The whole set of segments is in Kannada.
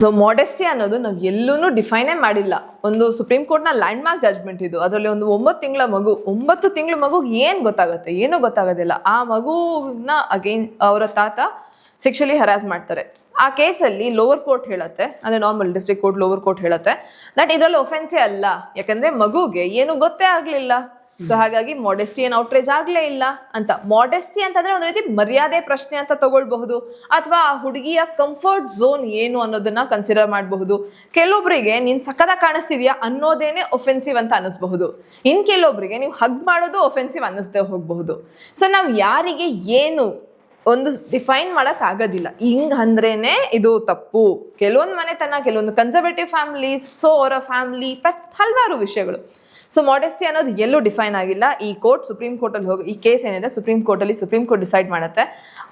ಸೊ ಮಾಡೆಸ್ಟಿ ಅನ್ನೋದು ನಾವು ಎಲ್ಲೂ ಡಿಫೈನೇ ಮಾಡಿಲ್ಲ. ಒಂದು ಸುಪ್ರೀಂ ಕೋರ್ಟ್ನ ಲ್ಯಾಂಡ್ ಮಾರ್ಕ್ ಜಜ್ಮೆಂಟ್ ಇದು. ಅದರಲ್ಲಿ ಒಂದು ಒಂಬತ್ತು ತಿಂಗಳ ಮಗು, ಒಂಬತ್ತು ತಿಂಗಳ ಮಗು ಏನು ಗೊತ್ತಾಗುತ್ತೆ, ಏನೂ ಗೊತ್ತಾಗೋದಿಲ್ಲ. ಆ ಮಗುನ ಅಗೇನ್ ಅವರ ತಾತ ಸೆಕ್ಷುಲಿ ಹರಾಸ್ ಮಾಡ್ತಾರೆ. ಆ ಕೇಸಲ್ಲಿ ಲೋವರ್ ಕೋರ್ಟ್ ಹೇಳುತ್ತೆ, ಅಂದರೆ normal district court lower court ಹೇಳುತ್ತೆ. ದಟ್ ಇದರಲ್ಲಿ ಒಫೆನ್ಸೇ ಅಲ್ಲ. ಯಾಕಂದರೆ ಮಗುಗೆ ಏನು ಗೊತ್ತೇ ಆಗ್ಲಿಲ್ಲ. ಸೊ ಹಾಗಾಗಿ ಮಾಡೆಸ್ಟಿ ಏನ್ ಔಟ್ರೇಜ್ ಆಗ್ಲೇ ಇಲ್ಲ ಅಂತ. ಮಾಡೆಸ್ಟಿ ಅಂತಂದ್ರೆ ಒಂದು ರೀತಿ ಮರ್ಯಾದೆ ಪ್ರಶ್ನೆ ಅಂತ ತಗೊಳ್ಬಹುದು ಅಥವಾ ಆ ಹುಡುಗಿಯ ಕಂಫರ್ಟ್ ಝೋನ್ ಏನು ಅನ್ನೋದನ್ನ ಕನ್ಸಿಡರ್ ಮಾಡಬಹುದು. ಕೆಲವೊಬ್ಬರಿಗೆ ನೀನ್ ಸಕ್ಕದ ಕಾಣಿಸ್ತಿದ್ಯಾ ಅನ್ನೋದೇನೆ ಒಫೆನ್ಸಿವ್ ಅಂತ ಅನಿಸ್ಬಹುದು ಇನ್ ಕೆಲವೊಬ್ಬರಿಗೆ ನೀವು ಹಗ್ ಮಾಡೋದು ಒಫೆನ್ಸಿವ್ ಅನ್ನಿಸ್ದೆ ಹೋಗಬಹುದು. ಸೊ ನಾವು ಯಾರಿಗೆ ಏನು ಒಂದು ಡಿಫೈನ್ ಮಾಡಕ್ ಆಗೋದಿಲ್ಲ. ಹಿಂಗ್ ಅಂದ್ರೇನೆ ಇದು ತಪ್ಪು. ಕೆಲವೊಂದು ಮನೆತನ, ಕೆಲವೊಂದು ಕನ್ಸರ್ವೇಟಿವ್ ಫ್ಯಾಮಿಲೀಸ್ ಸೊ ಅವರ ಫ್ಯಾಮಿಲಿ ಹಲವಾರು ವಿಷಯಗಳು. ಸೊ ಮಾಡೆಸ್ಟಿ ಅನ್ನೋದು ಎಲ್ಲೂ ಡಿಫೈನ್ ಆಗಿಲ್ಲ. ಈ ಕೋರ್ಟ್ ಸುಪ್ರೀಂ ಕೋರ್ಟಲ್ಲಿ ಹೋಗಿ ಈ ಕೇಸ್ ಏನಿದೆ ಸುಪ್ರೀಂ ಕೋರ್ಟಲ್ಲಿ ಸುಪ್ರೀಂ ಕೋರ್ಟ್ ಡಿಸೈಡ್ ಮಾಡುತ್ತೆ.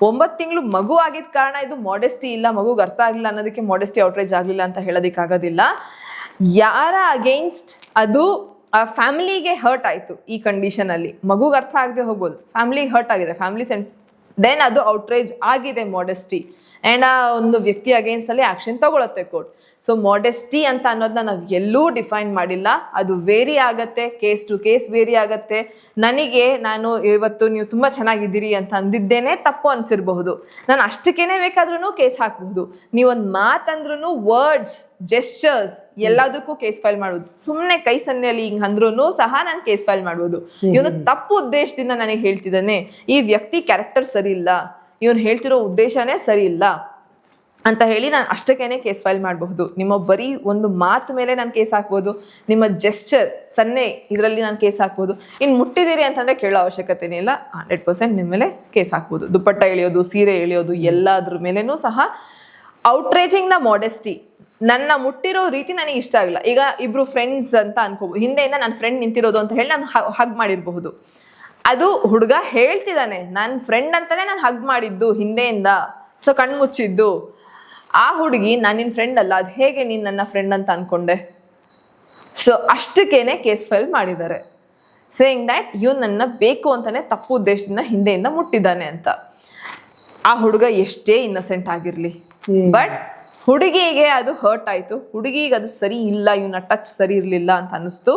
ಒಂಬತ್ತು ತಿಂಗಳು ಮಗು ಆಗಿದ ಕಾರಣ ಇದು ಮಾಡೆಸ್ಟಿ ಇಲ್ಲ, ಮಗುಗೆ ಅರ್ಥ ಆಗಲಿಲ್ಲ ಅನ್ನೋದಕ್ಕೆ ಮಾಡೆಸ್ಟಿ ಔಟ್ರೇಜ್ ಆಗಲಿಲ್ಲ ಅಂತ ಹೇಳೋದಕ್ಕಾಗೋದಿಲ್ಲ ಯಾರ ಅಗೇನ್ಸ್ಟ್ ಅದು, ಆ ಫ್ಯಾಮಿಲಿಗೆ ಹರ್ಟ್ ಆಯಿತು ಈ ಕಂಡೀಷನಲ್ಲಿ ಮಗುಗೆ ಅರ್ಥ ಆಗದೆ ಹೋಗ್ಬೋದು. ಫ್ಯಾಮಿಲಿಗೆ ಹರ್ಟ್ ಆಗಿದೆ. ಫ್ಯಾಮಿಲಿ ಸೆಂಟ್ ದೆನ್ ಅದು ಔಟ್ರೇಜ್ ಆಗಿದೆ ಮಾಡೆಸ್ಟಿ ಆ್ಯಂಡ್ ಆ ಒಂದು ವ್ಯಕ್ತಿ ಅಗೇನ್ಸ್ಟಲ್ಲಿ ಆಕ್ಷನ್ ತಗೊಳುತ್ತೆ ಕೋರ್ಟ್ ಸೊ ಮಾಡೆಸ್ಟಿ ಅಂತ ಅನ್ನೋದನ್ನ ನಾವು ಎಲ್ಲೂ ಡಿಫೈನ್ ಮಾಡಿಲ್ಲ. ಅದು ವೇರಿ ಆಗತ್ತೆ ಕೇಸ್ ಟು ಕೇಸ್ ವೇರಿ ಆಗತ್ತೆ. ನನಗೆ ನಾನು ಇವತ್ತು ನೀವು ತುಂಬ ಚೆನ್ನಾಗಿದ್ದೀರಿ ಅಂತ ಅಂದಿದ್ದೇನೆ ತಪ್ಪು ಅನ್ಸಿರ್ಬಹುದು. ನಾನು ಅಷ್ಟಕ್ಕೇನೆ ಬೇಕಾದ್ರೂ ಕೇಸ್ ಹಾಕಬಹುದು. ನೀವೊಂದು ಮಾತಂದ್ರೂ ವರ್ಡ್ಸ್ ಜೆಸ್ಚರ್ಸ್ ಎಲ್ಲದಕ್ಕೂ ಕೇಸ್ ಫೈಲ್ ಮಾಡುವುದು ಸುಮ್ಮನೆ ಕೈ ಸನ್ನೆಯಲ್ಲಿ ಹಿಂಗ್ ಅಂದ್ರೂ ಸಹ ನಾನು ಕೇಸ್ ಫೈಲ್ ಮಾಡ್ಬೋದು. ಇವನು ತಪ್ಪು ಉದ್ದೇಶದಿಂದ ನನಗೆ ಹೇಳ್ತಿದ್ದಾನೆ. ಈ ವ್ಯಕ್ತಿ ಕ್ಯಾರೆಕ್ಟರ್ ಸರಿ ಇಲ್ಲ ಇವನು ಹೇಳ್ತಿರೋ ಉದ್ದೇಶನೇ ಸರಿ ಇಲ್ಲ ಅಂತ ಹೇಳಿ ನಾನು ಅಷ್ಟಕ್ಕೇನೆ ಕೇಸ್ ಫೈಲ್ ಮಾಡಬಹುದು. ನಿಮ್ಮ ಬರೀ ಒಂದು ಮಾತು ಮೇಲೆ ನಾನು ಕೇಸ್ ಹಾಕ್ಬೋದು, ನಿಮ್ಮ ಜೆಸ್ಚರ್ ಸನ್ನೆ ಇದರಲ್ಲಿ ನಾನು ಕೇಸ್ ಹಾಕ್ಬೋದು. ಇನ್ನು ಮುಟ್ಟಿದ್ದೀರಿ ಅಂತಂದರೆ ಕೇಳೋ ಅವಶ್ಯಕತೆನೇ ಇಲ್ಲ. ಹಂಡ್ರೆಡ್ ಪರ್ಸೆಂಟ್ ನಿಮ್ಮ ಮೇಲೆ ಕೇಸ್ ಹಾಕ್ಬೋದು. ದುಪ್ಪಟ್ಟ ಎಳೆಯೋದು, ಸೀರೆ ಎಳೆಯೋದು ಎಲ್ಲದ್ರ ಮೇಲೇನೂ ಸಹ ಔಟ್ರೇಜಿಂಗ್ ದ ಮಾಡೆಸ್ಟಿ ನನ್ನ ಮುಟ್ಟಿರೋ ರೀತಿ ನನಗೆ ಇಷ್ಟ ಆಗಿಲ್ಲ. ಈಗ ಇಬ್ರು ಫ್ರೆಂಡ್ಸ್ ಅಂತ ಅನ್ಕೋಬೋದು ಹಿಂದೆಯಿಂದ ನನ್ನ ಫ್ರೆಂಡ್ ನಿಂತಿರೋದು ಅಂತ ಹೇಳಿ ನಾನು ಹಗ್ ಮಾಡಿರಬಹುದು. ಅದು ಹುಡುಗ ಹೇಳ್ತಿದ್ದಾನೆ ನನ್ನ ಫ್ರೆಂಡ್ ಅಂತಲೇ ನಾನು ಹಗ್ ಮಾಡಿದ್ದು ಹಿಂದೆಯಿಂದ. ಸೊ ಕಣ್ಮುಚ್ಚಿದ್ದು. ಆ ಹುಡುಗಿ ನಾನು ನಿನ್ನ ಫ್ರೆಂಡ್ ಅಲ್ಲ ಅದು ಹೇಗೆ ನೀನು ನನ್ನ ಫ್ರೆಂಡ್ ಅಂತ ಅನ್ಕೊಂಡೆ? ಸೊ ಅಷ್ಟಕ್ಕೇನೆ ಕೇಸ್ ಫೈಲ್ ಮಾಡಿದ್ದಾರೆ. ಸೇಯಿಂಗ್ ದ್ಯಾಟ್ ಇವ್ ನನ್ನ ಬೇಕು ಅಂತಾನೆ ತಪ್ಪು ಉದ್ದೇಶದಿಂದ ಹಿಂದೆಯಿಂದ ಮುಟ್ಟಿದ್ದಾನೆ ಅಂತ. ಆ ಹುಡುಗ ಎಷ್ಟೇ ಇನ್ನಸೆಂಟ್ ಆಗಿರಲಿ. ಬಟ್ ಹುಡುಗಿಗೆ ಅದು ಹರ್ಟ್ ಆಯ್ತು. ಹುಡುಗಿಗೆ ಅದು ಸರಿ ಇಲ್ಲ ಇವನ ಟಚ್ ಸರಿ ಇರಲಿಲ್ಲ ಅಂತ ಅನಿಸ್ತು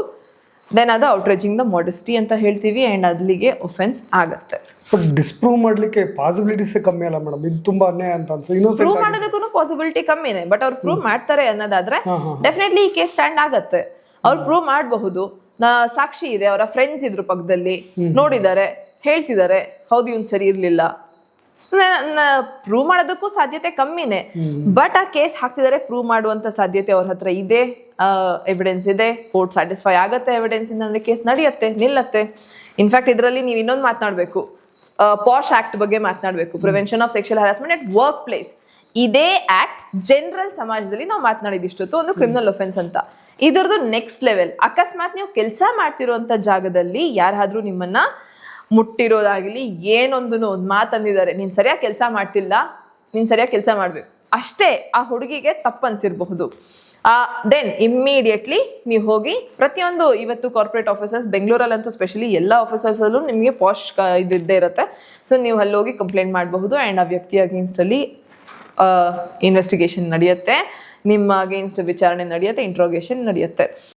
ದೆನ್ ಅದು ಔಟ್ರೇಜಿಂಗ್ ದ ಮಾಡೆಸ್ಟಿ ಅಂತ ಹೇಳ್ತೀವಿ ಆ್ಯಂಡ್ ಅಲ್ಲಿಗೆ ಒಫೆನ್ಸ್ ಆಗತ್ತೆ. ಬಟ್ ಡಿಸ್ಪ್ರೂವ್ ಮಾಡ್ಲಿಕ್ಕೆ ಪಾಸಿಬಿಲಿಟೀಸ್ ಕಮ್ಮಿ ಅಲ್ಲ ಮೇಡಮ್ ಇದು ತುಂಬಾ ಅನ್ಯಾಯ ಅಂತ ಅನ್ಸೋ ಇನ್ನೊಂದ್ಸರಿ ಪ್ರೂವ್ ಮಾಡೋದಕ್ಕೂ ಪಾಸಿಬಿಲಿಟಿ ಕಮ್ಮಿನೇ ಬಟ್ ಅವ್ರು ಪ್ರೂವ್ ಮಾಡ್ತಾರೆ ಅನ್ನೋದಾದ್ರೆ ಡೆಫಿನೆಟ್ಲಿ ಈ ಕೇಸ್ ಸ್ಟ್ಯಾಂಡ್ ಆಗತ್ತೆ. ಅವ್ರು ಪ್ರೂವ್ ಮಾಡಬಹುದು. ಸಾಕ್ಷಿ ಇದೆ ಅವರ ಫ್ರೆಂಡ್ಸ್ ಇದ್ರು ಪಕ್ಕದಲ್ಲಿ ನೋಡಿದ್ದಾರೆ ಹೇಳ್ತಿದ್ದಾರೆ ಹೌದು ಇವ್ನು ಸರಿ ಇರ್ಲಿಲ್ಲ. ಪ್ರೂವ್ ಮಾಡೋದಕ್ಕೂ ಸಾಧ್ಯತೆ ಕಮ್ಮಿನೇ. ಬಟ್ ಆ ಕೇಸ್ ಹಾಕ್ತಿದ್ದಾರೆ ಪ್ರೂವ್ ಮಾಡುವಂತ ಸಾಧ್ಯತೆ ಅವ್ರ ಹತ್ರ ಇದೆ ಎವಿಡೆನ್ಸ್ ಇದೆ ಕೋರ್ಟ್ ಸ್ಯಾಟಿಸ್ಫೈ ಆಗತ್ತೆ ಎವಿಡೆನ್ಸ್ ಇಂದ ಅಂದ್ರೆ ಕೇಸ್ ನಡೆಯುತ್ತೆ ನಿಲ್ಲತ್ತೆ. ಇನ್ಫ್ಯಾಕ್ಟ್ ಇದರಲ್ಲಿ ನೀವು ಇನ್ನೊಂದು ಮಾತನಾಡಬೇಕು. ಪಾಶ್ ಆಕ್ಟ್ ಬಗ್ಗೆ ಮಾತನಾಡಬೇಕು. Prevention of sexual harassment at work place ಇದೇ ಆಕ್ಟ್ ಜನರಲ್ ಸಮಾಜದಲ್ಲಿ ನಾವು ಮಾತನಾಡಿದಿಷ್ಟೊತ್ತು ಒಂದು ಕ್ರಿಮಿನಲ್ ಒಫೆನ್ಸ್ ಅಂತ. ಇದರದು ನೆಕ್ಸ್ಟ್ ಲೆವೆಲ್ ಅಕಸ್ಮಾತ್ ನೀವು ಕೆಲಸ ಮಾಡ್ತಿರುವಂಥ ಜಾಗದಲ್ಲಿ ಯಾರಾದರೂ ನಿಮ್ಮನ್ನ ಮುಟ್ಟಿರೋದಾಗಲಿ ಏನೊಂದು ಒಂದು ಮಾತಂದಿದ್ದಾರೆ ನೀನು ಸರಿಯಾಗಿ ಕೆಲಸ ಮಾಡ್ತಿಲ್ಲ ನೀನು ಸರಿಯಾಗಿ ಕೆಲಸ ಮಾಡಬೇಕು. ಅಷ್ಟೇ ಆ ಹುಡುಗಿಗೆ ತಪ್ಪು ಅನ್ಸಿರಬಹುದು ದೆನ್ ಇಮ್ಮಿಡಿಯೇಟ್ಲಿ ನೀವು ಹೋಗಿ ಪ್ರತಿಯೊಂದು ಇವತ್ತು ಕಾರ್ಪೊರೇಟ್ ಆಫೀಸರ್ಸ್ ಬೆಂಗಳೂರಲ್ಲಂತೂ ಸ್ಪೆಷಲಿ ಎಲ್ಲ ಆಫೀಸರ್ಸಲ್ಲೂ ನಿಮಗೆ ಪಾಶ್ ಇದ್ದೇ ಇರುತ್ತೆ. ಸೊ ನೀವು ಅಲ್ಲಿ ಹೋಗಿ ಕಂಪ್ಲೇಂಟ್ ಮಾಡಬಹುದು ಆ್ಯಂಡ್ ಆ ವ್ಯಕ್ತಿ ಅಗೇನ್ಸ್ಟಲ್ಲಿ ಇನ್ವೆಸ್ಟಿಗೇಷನ್ ನಡೆಯುತ್ತೆ. ನಿಮ್ಮ ಅಗೇನ್ಸ್ಟ್ ವಿಚಾರಣೆ ನಡೆಯುತ್ತೆ ಇಂಟ್ರೋಗೇಷನ್ ನಡೆಯುತ್ತೆ.